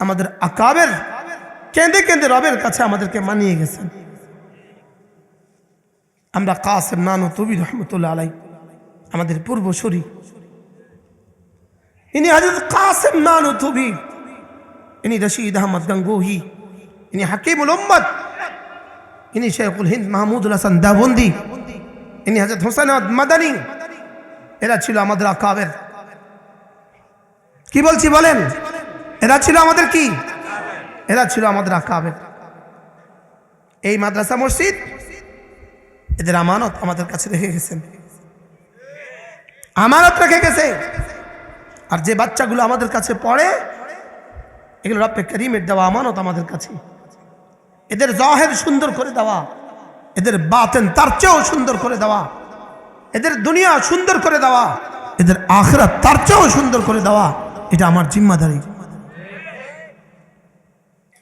আমাদের আকাবের কেঁদে কেঁদে রবের কাছে আমাদেরকে মানিয়ে গেছেন। আমরা কাসেম নানু তবি রহমতুল্লাহ আলাই আমাদের পূর্বসূরি ইনি হাজরত কাসেম নানু তবি, ইনি রশিদ আহমদ গঙ্গোহি, ইনি হাকিমুল উম্মদ ইনি শেখুল হিন্দ মাহমুদুল হাসান দাবন্দি ইনি হাজরত হোসেন মাদানী, এরা ছিল আমাদের আকাবের। কি বলছি বলেন? এরা ছিল আমাদের কি? এরা ছিল আমাদের আকাবের। এই মাদ্রাসা মসজিদ এদের আমানত আমাদের কাছে রেখে গেছেন। আমানত রেখে গেছে। আর যে বাচ্চাগুলো আমাদের কাছে পড়ে, এগুলো রব্বে করিমের দেওয়া আমানত আমাদের কাছে। এদের জহের সুন্দর করে দেওয়া, এদের বাতেন তার চেয়েও সুন্দর করে দেওয়া, এদের দুনিয়া সুন্দর করে দেওয়া, এদের আখরাত তার চেয়েও সুন্দর করে দেওয়া, এটা আমার জিম্মাদারি।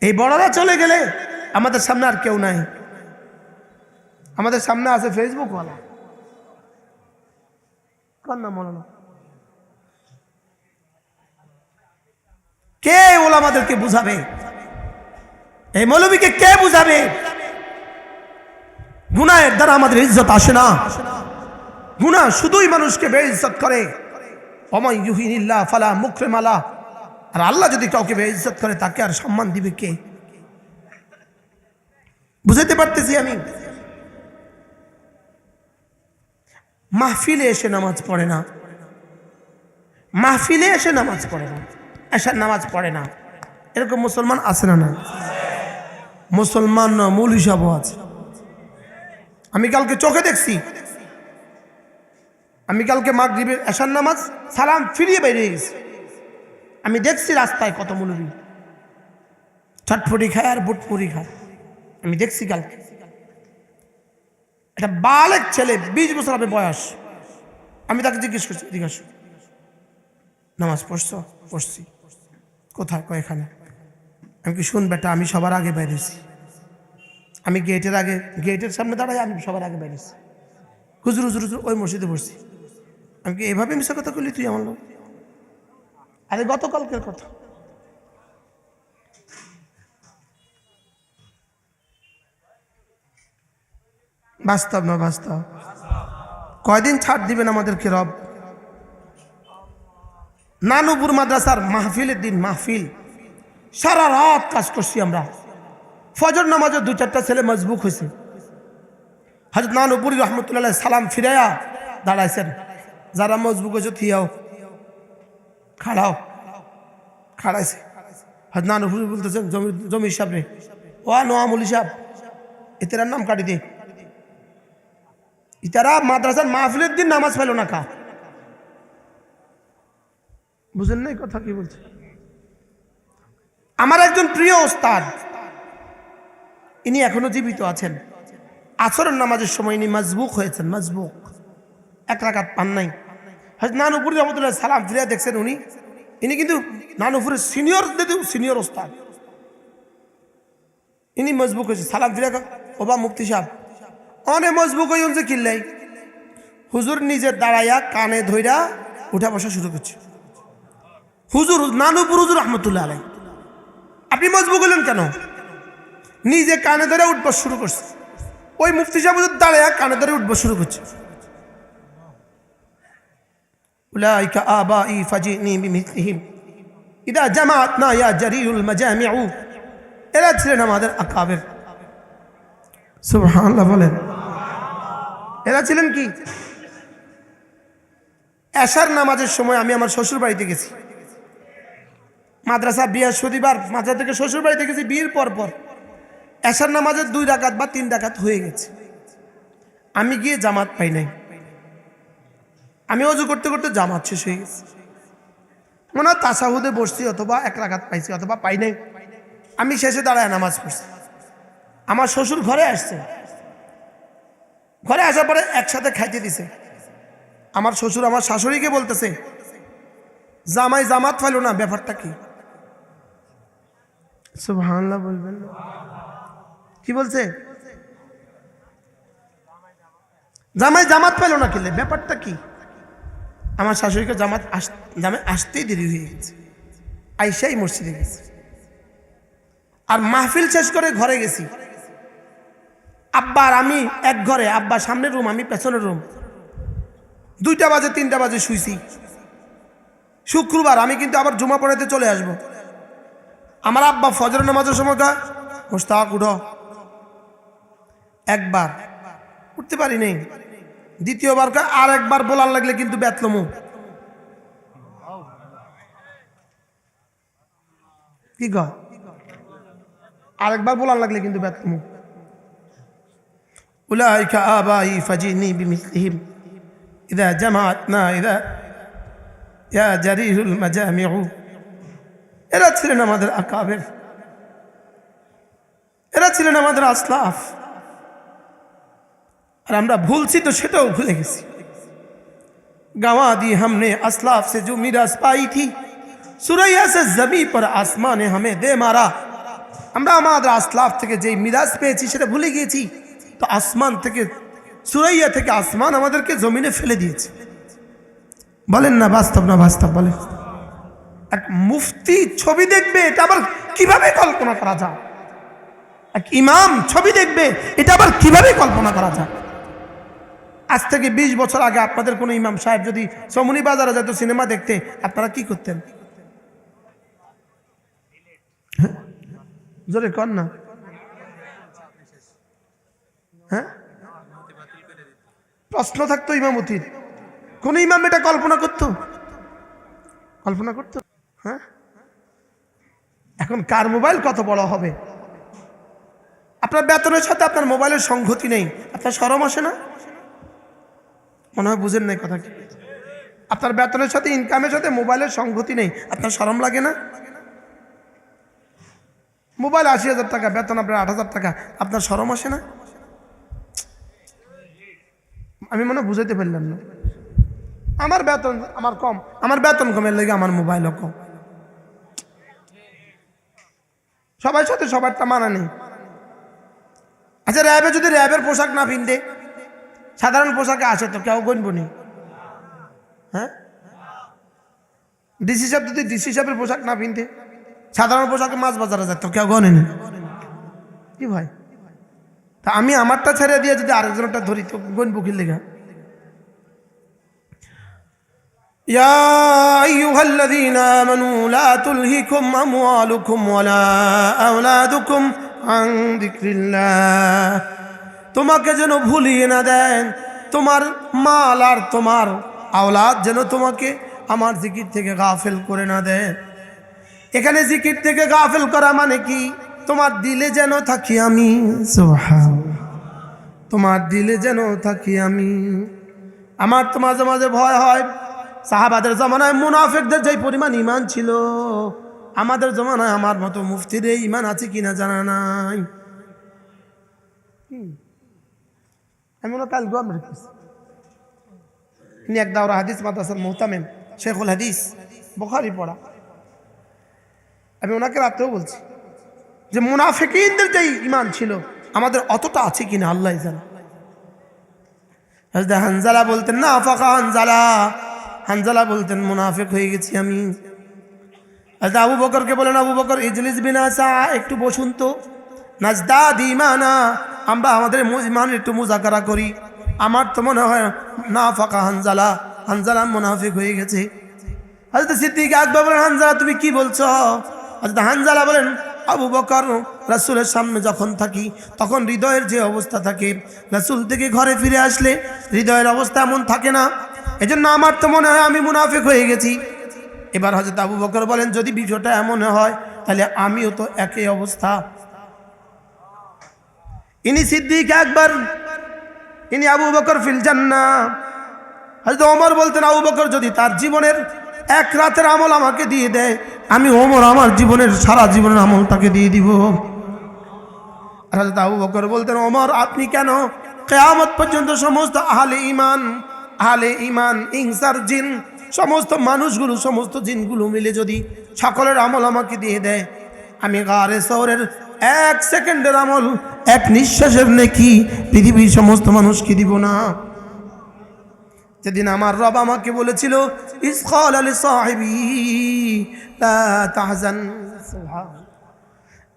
এই বড়রা চলে গেলে আমাদের সামনে আর কেউ নাই। আমাদের সামনে আছে ফেসবুকওয়ালা কার নাম মনে কে ওলামাদেরকে বুঝাবে? এই মৌলবীকে কে বুঝাবে? গুনাহের দ্বারা আমাদের ইজ্জত আসে না। গুনা শুধুই মানুষকে বেইজ্জত করে। অময় ইউহিনিল্লাহ ফালা মুখরে মালা আর আল্লাহ যদি কাউকে বেইজ্জত করে, তাকে আর সম্মান দিবে কে? বুঝাতে পারতেছি আমি? মাহফিলে এসে নামাজ পড়ে না। মাহফিলে এসে নামাজ পড়ে না। এসার নামাজ পড়ে না। এরকম মুসলমান আছে না না মুসলমান না, মূল হিসাবও আছে। আমি কালকে চোখে দেখছি। আমি কালকে মাগরিবের এসার নামাজ সালাম ফিরিয়ে বেরিয়ে গেছি। আমি দেখছি রাস্তায় কত মুলবি ছটফটি খায় আর বুটপুরি খায়। আমি দেখছি কালকে। একটা বালেক ছেলে, বিশ বছর হবে বয়স। আমি তাকে জিজ্ঞেস করছি জিজ্ঞাসা নামাজ পড়ছো? পড়ছি। কোথায়? কয়েখানে আমি কি শুন বেটা, আমি সবার আগে বেরিয়েছি। আমি গেটের আগে, গেটের সামনে দাঁড়াই আমি সবার আগে বেরিয়েছি। হুজুর হুজুর হুজুর, ওই মসজিদে পড়ছি। আমি কি এভাবে মিশা কথা করলি তুই আমার লোক আরে গতকালকের কথা। বাস্তব না বাস্তব? কয়দিন ছাড় দিবেন আমাদেরকে রব? নানুপুর মাদ্রাসার মাহফিলের দিন, মাহফিল। সারা রাত কাজ করছি আমরা। ফজর নামাজের দু চারটা ছেলে মজবুক হয়েছে। হজরত নানুপুরি রহমতুল্লাহ সালাম ফিরাইয়া দাঁড়াইছেন। যারা মজবুক হয়েছে থিয়াও খাড়াও। খাড়াইছে। নানুপুরি বলতেছেন জমি, জমির সাহেব রে ও এতেরার নাম কাটি দে। ইতারা মাদ্রাসার মাহফিলের দিন নামাজ পেল না কা। বুঝেন না কথা কি বলছে? আমার একজন প্রিয় ওস্তাদ, ইনি এখনও জীবিত আছেন। আসরের নামাজের সময় ইনি মজবুক হয়েছেন, মজবুক। এক রাকাত পান নাই। হয়তো নানুপুরি রহমতুল্লাহ সালাম ফিরিয়া দেখছেন উনি, ইনি কিন্তু নানুপুরের সিনিয়র দিদি সিনিয়র ওস্তাদ। ইনি মজবুক হয়েছে। সালাম ফিরিয়া ওবা মুফতি সাহেব। অনে মজবুক হয়ে উনছে কিল্লাই হুজুর নিজের দাঁড়াইয়া কানে ধইরা উঠা বসা শুরু করছে। হুজুর নানুপুর হুজুর রহমতুল্লাহ আলাই আপনি মজবুক হলেন কেন? নিজে কানে ধরে উঠবো শুরু করছে। ওই মুফতি সাহেব দাঁড়াইয়া কানে ধরে উঠবো শুরু করছে। أولئك آبائي فجئني بمثلهم إذا جمعتنا يا جرير المجامع এরা ছিলেন আমাদের আকাবের সুবহানাল্লাহ বলেন এরা ছিলেন কি এশার নামাজের সময় আমি আমার শ্বশুর বাড়িতে গেছি মাদ্রাসা বৃহস্পতিবার মাদ্রাসা থেকে শ্বশুর বাড়িতে গেছি বিয়ের পর পর এশার নামাজের দুই ডাকাত বা তিন ডাকাত হয়ে গেছে আমি গিয়ে জামাত পাই নাই আমি অজু করতে করতে জামাত শেষ হয়ে গেছে। মনে হয় তাসাহুদে বসছি অথবা এক রাখাত পাইছি অথবা পাই নাই। আমি শেষে দাঁড়ায় নামাজ পড়ছি। আমার শ্বশুর ঘরে আসছে। ঘরে আসার পরে একসাথে খাইতে দিছে। আমার শ্বশুর আমার শাশুড়িকে বলতেছে, জামাই জামাত ফাইল না, ব্যাপারটা কি? সুবহানাল্লাহ বলবেন। কি বলছে? জামাই জামাত পেল না কিলে, ব্যাপারটা কি? আমার শাশুড়িকে জামাত আস জামাই আসতেই দেরি হয়ে গেছে। আইসাই মসজিদে গেছে। আর মাহফিল শেষ করে ঘরে গেছি। আব্বা আর আমি এক ঘরে, আব্বা সামনের রুম, আমি পেছনের রুম। দুইটা বাজে, তিনটা বাজে শুইছি। শুক্রবার, আমি কিন্তু আবার জুমা পড়াতে চলে আসব। আমার আব্বা ফজর নামাজের সময় কয় মোস্তাক উঠো। একবার। উঠতে পারি নেই। দ্বিতীয়বার কয় আর একবার বলার লাগলে কিন্তু বেতলমু কি কয় আরেকবার বলার লাগলে কিন্তু বেতলমু أولئك آبائي فجئني بمثلهم إذا جمعتنا إذا يا جرير المجامع এরা ছিলেন আমাদের আকাবের এরা ছিলেন আমাদের আসলাফ আর আমরা ভুলছি তো সেটাও ভুলে গেছি गंवा दी हमने असलाफ से जो मीरास पाई थी सुरैया से जमी पर आसमान ने हमें दे मारा আমরা আমাদের আসলাফ থেকে যেই মিরাজ পেয়েছি সেটা ভুলে গিয়েছি তো আসমান থেকে সুরাইয়া থেকে আসমান আমাদেরকে জমিনে ফেলে দিয়েছে বলেন না বাস্তব না বাস্তব বলেন এক মুফতি ছবি দেখবে এটা আবার কিভাবে কল্পনা করা যায় এক ইমাম ছবি দেখবে এটা আবার কিভাবে কল্পনা করা যায় আজ থেকে ২০ বছর আগে আপনাদের কোনো ইমাম সাহেব যদি সমনি বাজারে যেত, সিনেমা দেখতে, আপনারা কি করতেন? হ্যাঁ? জোরে কর না। হ্যাঁ? প্রশ্ন থাকতো ইমামতির। কোন ইমাম এটা কল্পনা করতো? কল্পনা করত? হ্যাঁ? এখন কার মোবাইল কত বড় হবে? আপনার বেতনের সাথে আপনার মোবাইলের সংগতি নেই। আপনার সরম আসে না? মনে হয় বুঝেন নাই কথা আপনার বেতনের সাথে ইনকামের সাথে মোবাইলের সংগতি নেই। আপনার সরম লাগে না? মোবাইল আশি হাজার টাকা, বেতন আপনার আট হাজার টাকা। আপনার সরম আসে না? আমি মনে বুঝাইতে পারলাম না। আমার বেতন, আমার কম। আমার বেতন কমের লেগে আমার মোবাইলও কম। সবার সাথে সবারটা মানা নেই। আচ্ছা র্যাবে যদি র্যাবের পোশাক না পিনতে সাধারণ পোশাকে আসে তো কেউ গণব নি হ্যাঁ ডিসি সাহেব যদি ডিসি সাহেবের পোশাক না পিনতে সাধারণ পোশাকে মাছ বাজারে যেত কেউ গণেনি কি ভাই তা আমি আমারটা ছেড়ে দিয়ে যদি আরেকজনটা ধরি তো গণব কি লেগা يا أيها الذين آمنوا لا تلهكم أموالكم ولا أولادكم عن ذكر الله তোমাকে যেন ভুলিয়ে না দেন। তোমার মাল আর তোমার আওলাদ যেন তোমাকে আমার জিকির থেকে গাফেল করে না দেয় এখানে জিকির থেকে গাফেল করা মানে কি? তোমার দিলে যেন থাকি আমি। তোমার দিলে যেন থাকি আমি। আমার তো মাঝে মাঝে ভয় হয়। সাহাবাদের জমানায় মুনাফেকদের যে পরিমাণ ইমান ছিল, আমাদের জমানায় আমার মতো মুফতির ইমান আছে কিনা জানা নাই। আমি হয় কাল গোয়াম রেখেছি ইনি এক দাওরা হাদিস মাদাসার মোহতামেম, শেখুল হাদিস, বখারি পড়া। আমি ওনাকে রাত্রেও বলছি যে মুনাফিকিনদের যে ইমান ছিল, আমাদের অতটা আছে কিনা আল্লাহ জানা। হানজালা বলতেন, না, ফাঁকা হানজালা। হানজালা বলতেন, মুনাফিক হয়ে গেছি আমি। হজরত আবু বকরকে বলেন, আবু বকর, ইজলিস বিনাসা একটু বসুন তো। নাজদা দিমানা আমরা আমাদের ইমান একটু মুজাকারা করি। আমার তো মনে হয় না ফাঁকা হানজালা। হানজালা মুনাফিক হয়ে গেছে। হজরত সিদ্দিক আকবর বলেন, হানজালা, তুমি কি বলছো? হজরত হানজালা বলেন, আবু বকর রাসুলের সামনে যখন থাকি, তখন হৃদয়ের যে অবস্থা থাকে, রাসুল থেকে ঘরে ফিরে আসলে হৃদয়ের অবস্থা এমন থাকে না। এজন্য আমার তো মনে হয় আমি মুনাফিক হয়ে গেছি। এবার হজরত আবু বকর বলেন, যদি বিষয়টা এমন হয়, তাহলে আমিও তো একই অবস্থা। ইনি সিদ্দিক একবার ইনি আবু বকর ফিল জান্না হয়তো ওমর বলতেন, আবু বকর যদি তার জীবনের এক রাতের আমল আমাকে দিয়ে দেয়, আমি ওমর আমার জীবনের, সারা জীবনের আমল তাকে দিয়ে দিব। আর হযরত আবু বকর বলতেন, ওমর, আপনি কেন কেয়ামত পর্যন্ত সমস্ত আহলে ইমান আহলে ইমান ইনসার জিন, সমস্ত মানুষগুলো, সমস্ত জিনগুলো মিলে যদি সকলের আমল আমাকে দিয়ে দেয়, আমি গারে শহরের এক সেকেন্ডের আমল, এক নিঃশ্বাসের নেকি পৃথিবীর সমস্ত মানুষকে দিব না। যেদিন আমার রব আমাকে বলেছিল ইসকাল আলী সাহেবী সুবহান